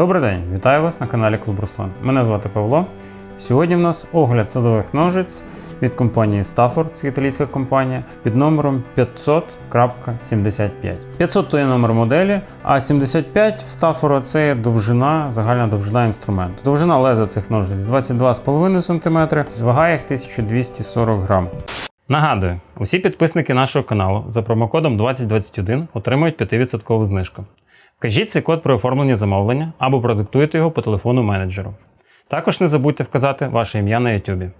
Добрий день, вітаю вас на каналі Клуб Руслан. Мене звати Павло. Сьогодні в нас огляд садових ножиць від компанії Stafford, це італійська компанія, під номером 500.75. 500 то є номер моделі, а 75 в Stafford це довжина, загальна довжина інструменту. Довжина леза цих ножиць 22,5 см, вага їх 1240 грам. Нагадую, усі підписники нашого каналу за промокодом 2021 отримують 5% знижку. Вкажіть цей код при оформленні замовлення або продиктуйте його по телефону менеджеру. Також не забудьте вказати ваше ім'я на YouTube.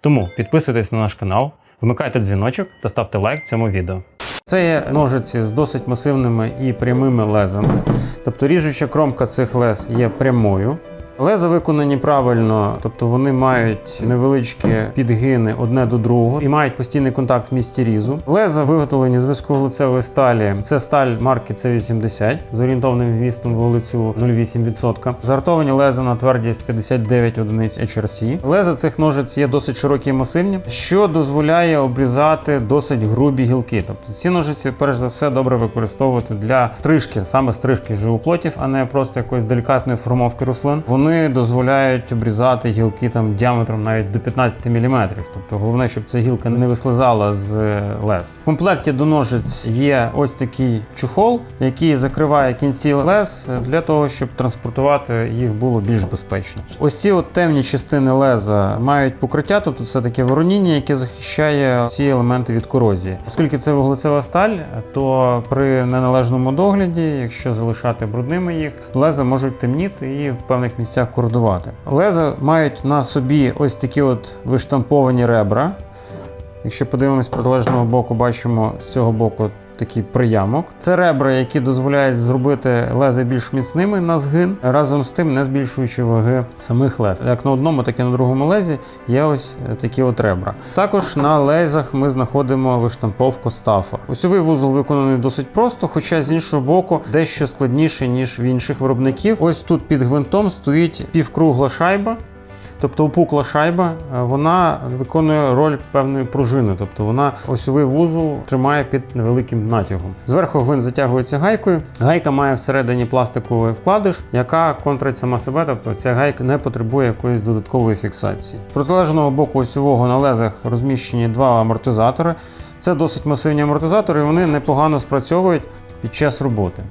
Тому підписуйтесь на наш канал, вмикайте дзвіночок та ставте лайк цьому відео. Це є ножиці з досить масивними і прямими лезами. Тобто ріжуча кромка цих лез є прямою. Леза виконані правильно, тобто вони мають невеличкі підгини одне до другого і мають постійний контакт в місці різу. Леза виготовлені з високоглицевої сталі. Це сталь марки C80 з орієнтовним вмістом вуглецю 0,8%. Зартовані леза на твердість 59 одиниць HRC. Леза цих ножиць є досить широкі і масивні, що дозволяє обрізати досить грубі гілки. Тобто ці ножиці, перш за все, добре використовувати для стрижки, саме стрижки живоплотів, а не просто якоїсь делікатної формовки рослин. Вони дозволяють обрізати гілки там діаметром навіть до 15 мм. Тобто головне, щоб ця гілка не вислизала з е, лез. В комплекті до ножиць є ось такий чохол, який закриває кінці лез для того, щоб транспортувати їх було більш безпечно. Ось ці от темні частини леза мають покриття, тобто це таке вороніння, яке захищає ці елементи від корозії. Оскільки це вуглецева сталь, то при неналежному догляді, якщо залишати брудними їх, леза можуть темніти і в певних місцях кордувати. Леза мають на собі ось такі от виштамповані ребра. Якщо подивимось з протилежного боку, бачимо з цього боку такий приямок. Це ребра, які дозволяють зробити лези більш міцними на згин, разом з тим не збільшуючи ваги самих лез. Як на одному, так і на другому лезі є ось такі от ребра. Також на лезах ми знаходимо виштамповку стафор. Осьовий вузол виконаний досить просто, хоча з іншого боку дещо складніше, ніж в інших виробників. Ось тут під гвинтом стоїть півкругла шайба. Тобто опукла шайба, е, вона виконує роль певної пружини, тобто вона осьовий вузол тримає під невеликим натягом. Зверху гвинт затягується гайкою. Гайка має всередині пластиковий вкладиш, яка контрить сама себе, тобто ця гайка не потребує якоїсь додаткової фіксації. З протилежного боку осьового на лезах розміщені два амортизатори. Це досить масивні амортизатори, і вони непогано спрацьовують під час роботи.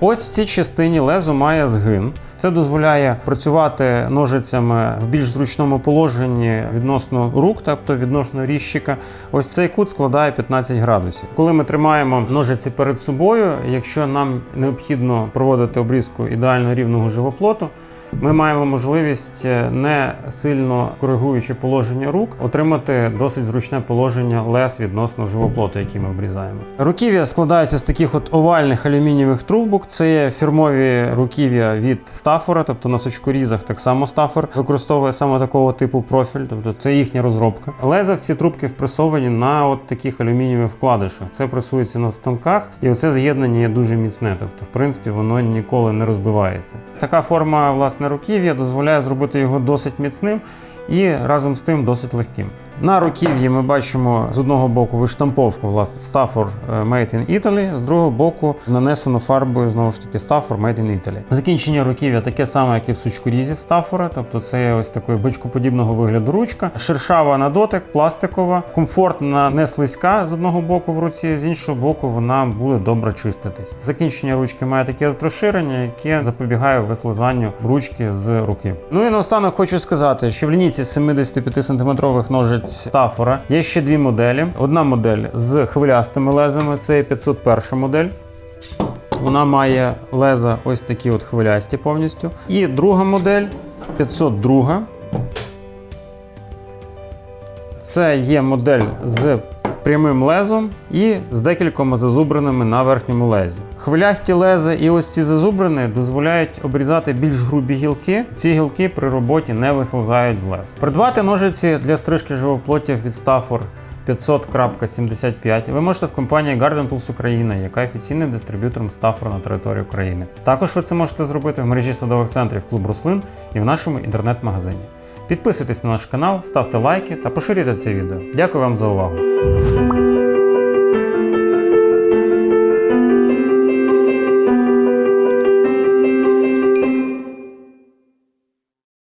Ось в цій частині лезо має згин. Це дозволяє працювати ножицями в більш зручному положенні відносно рук, тобто відносно ріжчика. Ось цей кут складає 15 градусів. Коли ми тримаємо ножиці перед собою, якщо нам необхідно проводити обрізку ідеально рівного живоплоту, ми маємо можливість, е, не сильно коригуючи положення рук, отримати досить зручне положення лез відносно живоплоту, який ми обрізаємо. Руків'я складаються з таких от овальних алюмінієвих трубок. Це є фірмові руків'я від Стафора, тобто на сочкорізах так само Стафор використовує саме такого типу профіль, тобто це їхня розробка. Леза в ці трубки впресовані на от таких алюмінієвих вкладишах. Це пресується на станках, і оце з'єднання є дуже міцне. Тобто, в принципі, воно ніколи не розбивається. Така форма власне руків'я дозволяє зробити його досить міцним і разом з тим досить легким. На руків'ї ми бачимо з одного боку виштамповку власне Stafford е, Made in Italy, з другого боку нанесено фарбою знову ж таки Stafford Made in Italy. Закінчення руків'я таке саме, як і в сучкорізів Stafford, тобто це ось такої бичкоподібного вигляду ручка, шершава на дотик, пластикова, комфортна, не слизька з одного боку в руці, з іншого боку вона буде добре чиститись. Закінчення ручки має таке розширення, яке запобігає вислизанню ручки з руки. Ну і наостанок хочу сказати, що в лінійці 75 см ножиць Стафора є ще дві моделі. Одна модель з хвилястими лезами, це 501 модель. Вона має леза ось такі от хвилясті повністю. І друга модель 502. Це є модель з прямим лезом і з декількома зазубринами на верхньому лезі. Хвилясті лези і ось ці зазубрини дозволяють обрізати більш грубі гілки. Ці гілки при роботі не вислизають з лез. Придбати ножиці для стрижки живоплотів від Stafford 500.75 ви можете в компанії Garden Tools Україна, яка офіційним дистриб'ютором Stafford на території України. Також ви це можете зробити в мережі садових центрів Клуб Руслин і в нашому інтернет-магазині. Підписуйтесь на наш канал, ставте лайки та поширюйте це відео. Дякую вам за увагу!